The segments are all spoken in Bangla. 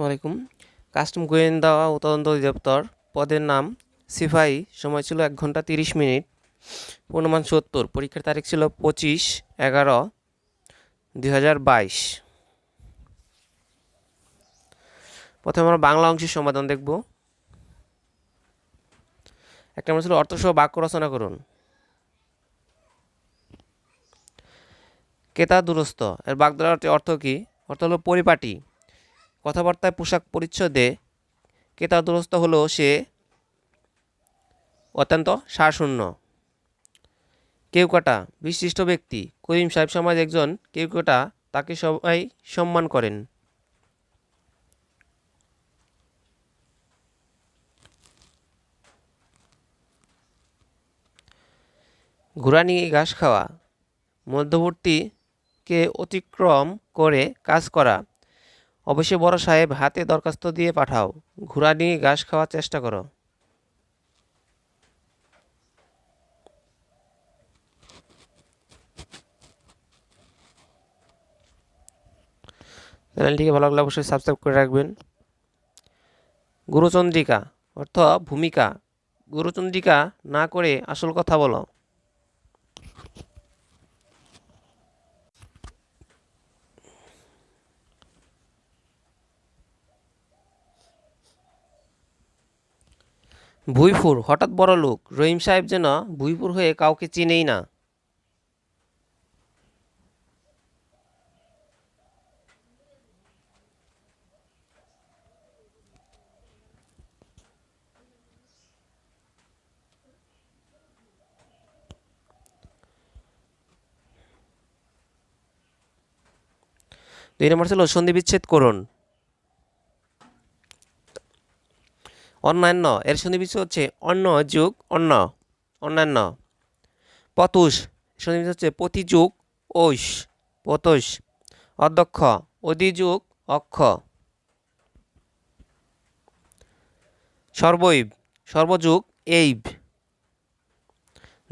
আসসালামু আলাইকুম। কাস্টম গোয়েন্দা ও তদন্ত অধিদপ্তর পদের নাম সিফাই। সময় ছিল এক ঘণ্টা তিরিশ মিনিট। পূর্ণমান সত্তর। পরীক্ষার তারিখ ছিল পঁচিশ এগারো দুই প্রথমে আমরা বাংলা অংশের সমাধান দেখব। একটা আমরা ছিল অর্থসহ বাক্য রচনা করুন। কেতা দুরস্ত এর বাগধারাটি অর্থ কী? অর্থ হলো পরিপাটি। কথাবার্তায় পোশাক পরিচ্ছদে কেতা দুরস্ত হলো সে অত্যন্ত সারশূন্য কেউকাটা বিশিষ্ট ব্যক্তি, করিম সাহেব সমাজ একজন কেউকাটা তাকে সবাই সম্মান করেন। ঘোড়া নিয়ে ঘাস খাওয়া, মধ্যবর্তীকে অতিক্রম করে কাজ করা অবশ্যই বড় সাহেব, হাতে দরখাস্ত দিয়ে পাঠাও। ঘোড়া নিয়ে ঘাস খাওয়ার চেষ্টা করো। চ্যানেলটিকে ভালো লাগলে অবশ্যই সাবস্ক্রাইব করে রাখবেন। গুরুচন্দ্রিকা অর্থ ভূমিকা। গুরুচন্দ্রিকা, না করে আসল কথা বলো। ভুইপুর হঠাৎ বড় লোক, রহিম সাহেব যেন ভুইপুর হয়ে কাউকে চিনেই না। দুই নম্বর ছিল, সন্ধি বিচ্ছেদ করুন। অন্যান্য, এর সন্নিবিষ্ট হচ্ছে অন্য যুগ অন্য অন্যান্য। পতুষ সন্নিবিষ্ট হচ্ছে প্রতিযুগ ঐশ পতুষ। অধ্যক্ষ অধিযুগ অক্ষ। সর্বৈব, সর্বযুগ এইব।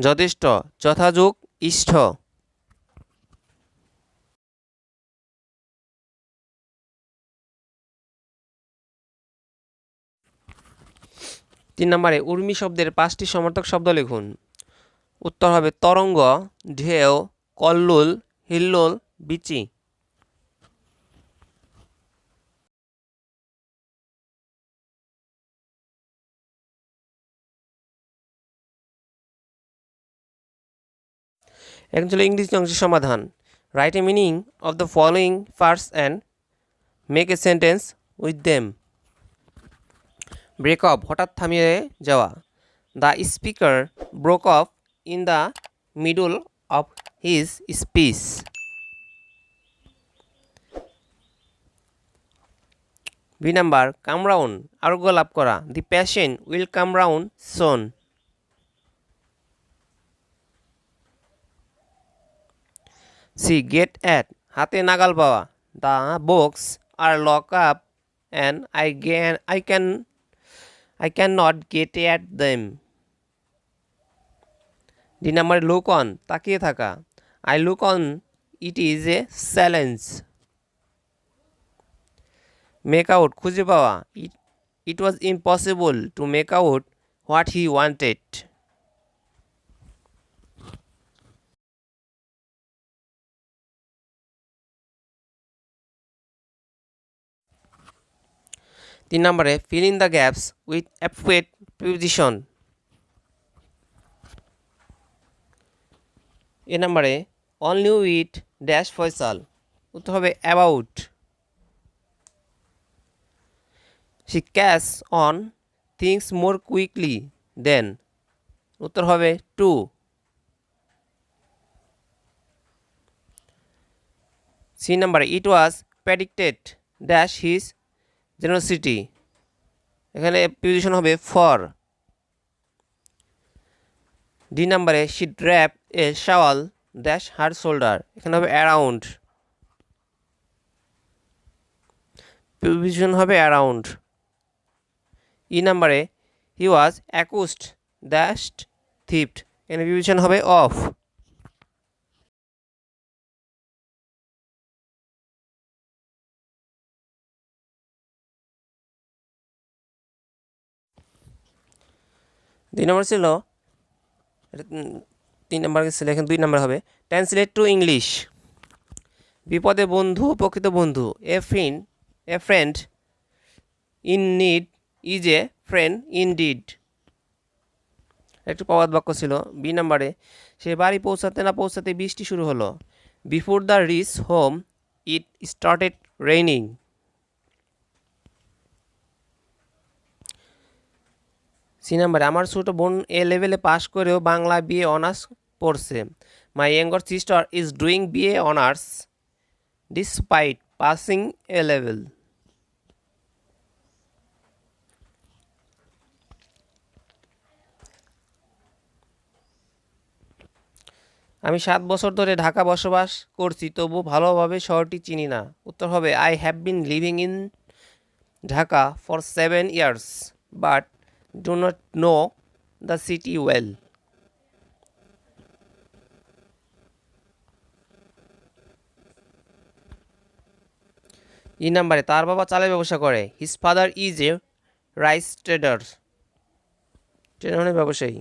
যথেষ্ট, যথাযুগ ইষ্ঠ। তিন নম্বরে উর্মি শব্দের পাঁচটি সমর্থক শব্দ লিখুন। উত্তর হবে তরঙ্গ, ঢেউ, কল্লুল, হিল্লোল, বিচি। এখন ছিল ইংরেজি অংশের সমাধান। Write a meaning of the following first and make a sentence with them break off হঠাৎ থামিয়ে যাওয়া। The speaker broke off in the middle of his speech B number come round আরোগ্য লাভ করা। The patient will come round soon C get at হাতে নাগাল পাওয়া। The box are lock up and I can I can I cannot get at them. D number look on তাকিয়ে থাকা। I look on it is a challenge make out খুঁজে পাওয়া। It it was impossible to make out what he wanted তিন নম্বরে fill in the gaps with appropriate preposition A নম্বরে all new with dash Faisal, উত্তর হবে about C cash on things more quickly then উত্তর হবে to C number it was predicted dash his generosity এখানে প্রিপোজিশন হবে ফর ডি নাম্বারে she drape a shawl dash her shoulder এখানে হবে অ্যারাউন্ড প্রিপোজিশন হবে অ্যারাউন্ড ই নাম্বারে he was accused dash theft এখানে প্রিপোজিশন হবে অফ দুই নম্বর ছিল তিন নম্বর ছিল এখন দুই নম্বর হবে। ট্রান্সলেট টু ইংলিশ বিপদে বন্ধু, প্রকৃত বন্ধু a friend a friend in need is a friend in deed একটু প্রবাদ বাক্য ছিল বি নাম্বারে, সে বাড়ি পৌঁছাতে না পৌঁছাতে বৃষ্টি শুরু হলো। Before the reach home it started raining C নাম্বারে। আমার ছোট বোন এ লেভেলে পাশ করেও বাংলা বিএ অনার্স পড়ছে। My younger sister is doing BA honours despite passing A level আমি সাত বছর ধরে ঢাকা বসবাস করছি তবু ভালোভাবে শহরটি চিনি না। উত্তর হবে I have been living in Dhaka for seven years but do not know the city well E নাম্বারে তার বাবা চালের ব্যবসা করে। His father is a rice trader trader ব্যবসায়ী।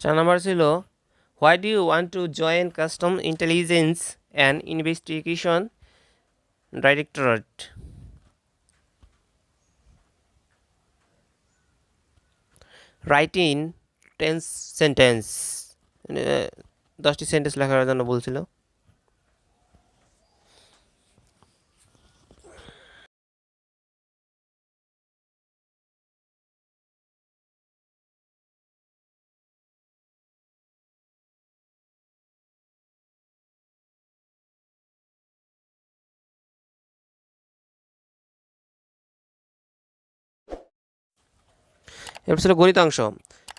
চার নাম্বার ছিল why do you want to join custom intelligence and investigation directorate write in ten sentence দশটি সেন্টেন্স লেখার জন্য বলছিল। এরপর ছিল গণিতাংশ।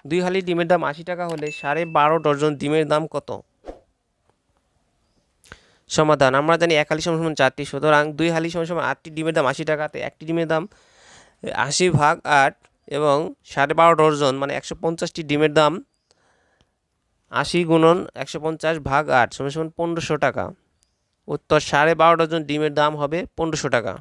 দুই হালি ডিমের দাম আশি টাকা হলে সাড়ে বারো ডজন ডিমের দাম কত? সমাধান, আমরা জানি এক হালি সমান চারটি, সুতরাং দুই হালি সমান আটটি ডিমের দাম আশি টাকাতে একটি ডিমের দাম আশি ভাগ আট এবং সাড়ে বারো ডজন মানে একশো পঞ্চাশটি ডিমের দাম আশি গুণন একশো পঞ্চাশ ভাগ আট সমান সমান পনেরোশো টাকা। উত্তর, সাড়ে বারো ডজন ডিমের দাম হবে পনেরোশো টাকা।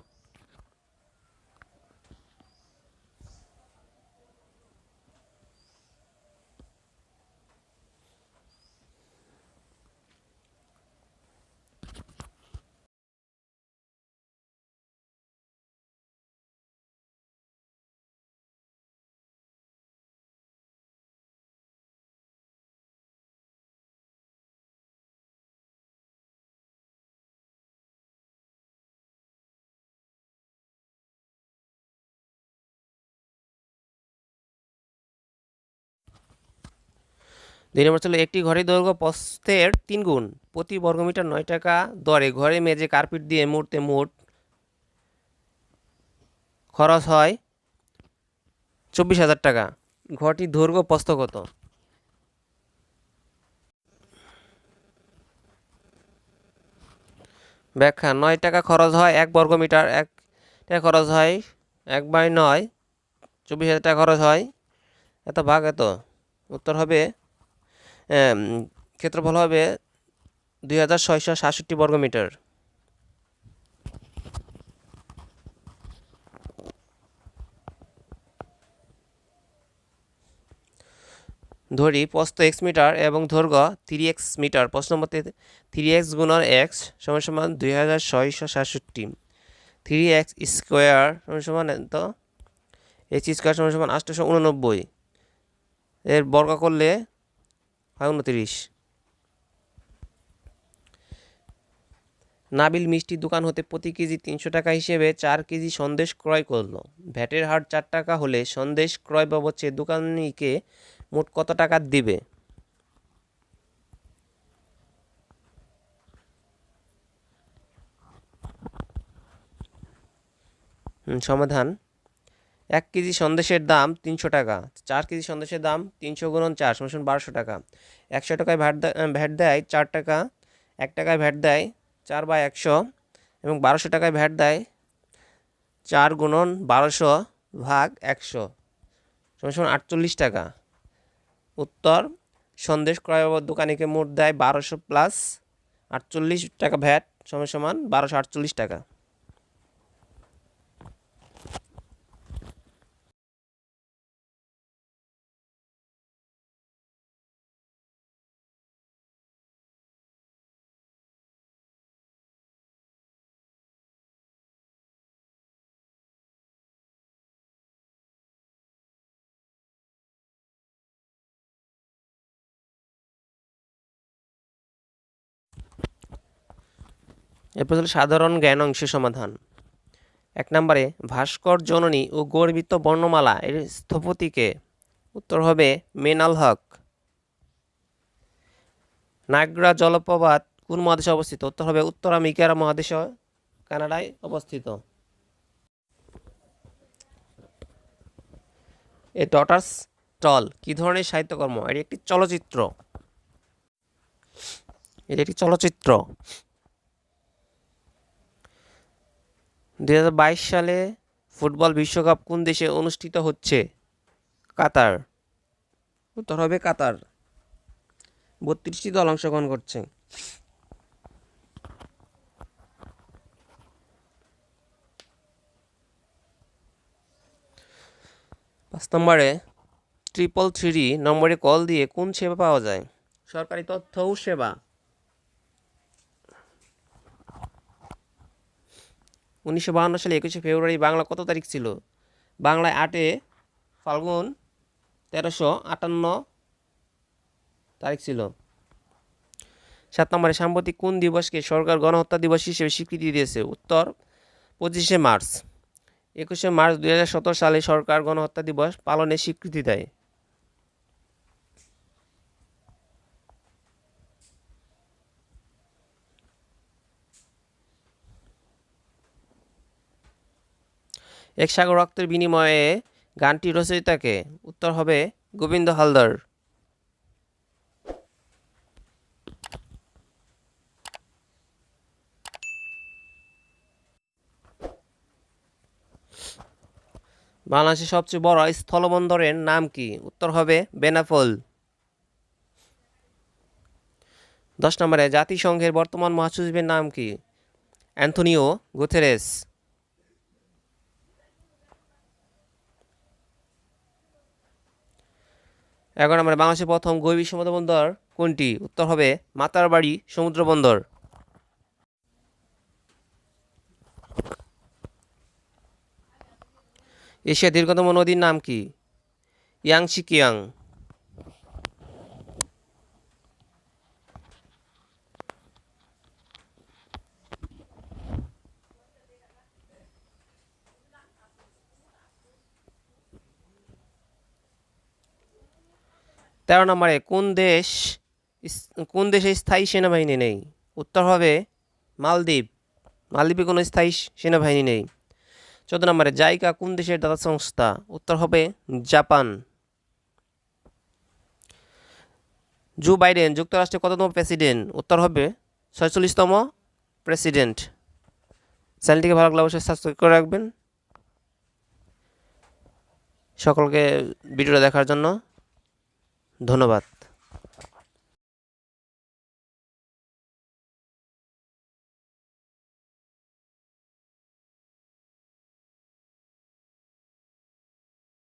দুই নম্বর ছিল একটি ঘরের দৈর্ঘ্য প্রস্থের তিন গুণ, প্রতি বর্গমিটার নয় টাকা দরে। ঘরে মেঝে কার্পেট দিয়ে মুড়তে মোট খরচ হয় চব্বিশ হাজার টাকা। ঘরটির দৈর্ঘ্য প্রস্থ কত? ব্যাখ্যা, নয় টাকা খরচ হয় এক বর্গমিটার, এক টাকা খরচ হয় এক বাই নয়, চব্বিশ হাজার টাকা খরচ হয়। এত ভাগ এত। উত্তর হবে ক্ষেত্রফল হবে দুই হাজার ছয়শো সাতষট্টি বর্গমিটার ধরি, প্রস্থ এক্স মিটার এবং দৈর্ঘ্য থ্রি এক্স মিটার। প্রশ্ন মতে থ্রি এক্স গুণন এক্স সমান সমান দুই হাজার ছয়শো সাতষট্টি। থ্রি এক্স স্কোয়ার সমান সমান এত? এইচ স্কোয়ার সমান সমান আটশোশো উননব্বই। এর বর্গ করলে হয় উনত্রিশ। নাবিল মিষ্টি দোকান হতে প্রতি কেজি তিনশো টাকা হিসেবে চার কেজি সন্দেশ ক্রয় করল। ভ্যাটের হার চার টাকা হলে সন্দেশ ক্রয় বাবদ সে দোকানিকে মোট কত টাকা দিবে? সমাধান। এক কেজি সন্দেশের দাম তিনশো টাকা, চার কেজি সন্দেশের দাম তিনশো গুণন চার, সমান বারোশো টাকা। একশো টাকায় ভ্যাট ভ্যাট দেয় চার টাকা, এক টাকায় ভ্যাট দেয় চার বাই একশো এবং বারোশো টাকায় ভ্যাট দেয় চার গুণন বারোশো ভাগ একশো, সমান আটচল্লিশ টাকা। উত্তর, সন্দেশ ক্রয় দোকানিকে মোট দেয় বারোশো প্লাস আটচল্লিশ টাকা ভ্যাট, সমান সমান বারোশো আটচল্লিশ টাকা। এরপর হলো সাধারণ জ্ঞান অংশ সমাধান। এক নম্বরে, ভাস্কর জননী ও গর্বিত বর্ণমালা এর স্থপতিকে। উত্তর হবে মেনাল হক। নাগরা জলপ্রপাত কোন মহাদেশে অবস্থিত? উত্তর হবে উত্তর আমেরিকার মহাদেশ কানাডায় অবস্থিত। এ ডটার্স টল, কি ধরনের সাহিত্যকর্ম? এটি একটি চলচ্চিত্র। এটি একটি চলচ্চিত্র। দু হাজার বাইশ সালে ফুটবল বিশ্বকাপ কোন দেশে অনুষ্ঠিত হচ্ছে? কাতার। উত্তর হবে কাতার। বত্রিশটি দল অংশগ্রহণ করছে। পাঁচ নম্বরে ট্রিপল থ্রি নম্বরে কল দিয়ে কোন সেবা পাওয়া যায়? সরকারি তথ্য ও সেবা। উনিশশো সালে একুশে ফেব্রুয়ারি বাংলা কত তারিখ ছিল? বাংলায় আটে ফাল্গুন তেরোশো আটান্ন তারিখ ছিল। সাত নম্বরে, সাম্প্রতিক কোন দিবসকে সরকার গণহত্যা দিবস হিসেবে স্বীকৃতি দিয়েছে? উত্তর, পঁচিশে মার্চ। একুশে মার্চ দু হাজার সতেরো সালে সরকার গণহত্যা দিবস পালনের স্বীকৃতি দেয়। এক সাগর রক্তের বিনিময়ে গানটি রচয়িতাকে উত্তর হবে গোবিন্দ হালদার। বাংলাদেশের সবচেয়ে বড় স্থলবন্দরের নাম কি? উত্তর হবে বেনাফল দশ নম্বরে জাতিসংঘের বর্তমান মহাসচিবের নাম কি? অ্যান্থনিও গুথেরেস এগারো নম্বরে বাংলাদেশের প্রথম গভীর সমুদ্র বন্দর কোনটি? উত্তর হবে মাতারবাড়ি সমুদ্র বন্দর এশিয়ার দীর্ঘতম নদীর নাম কি? ইয়াংশি কিয়াং তেরো নম্বরে, কোন দেশ কোন দেশে স্থায়ী সেনাবাহিনী নেই? উত্তর হবে মালদ্বীপ। মালদ্বীপে কোনো স্থায়ী সেনাবাহিনী নেই। চোদ্দ নম্বরে, জাইকা কোন দেশের দাতা সংস্থা? উত্তর হবে জাপান। জো বাইডেন, যুক্তরাষ্ট্রের কততম প্রেসিডেন্ট? উত্তর হবে ছয়চল্লিশতম প্রেসিডেন্ট। চ্যানেলটিকে ভালো লাগলে অবশ্যই সাবস্ক্রাইব করে রাখবেন। সকলকে ভিডিওটা দেখার জন্য ধন্যবাদ।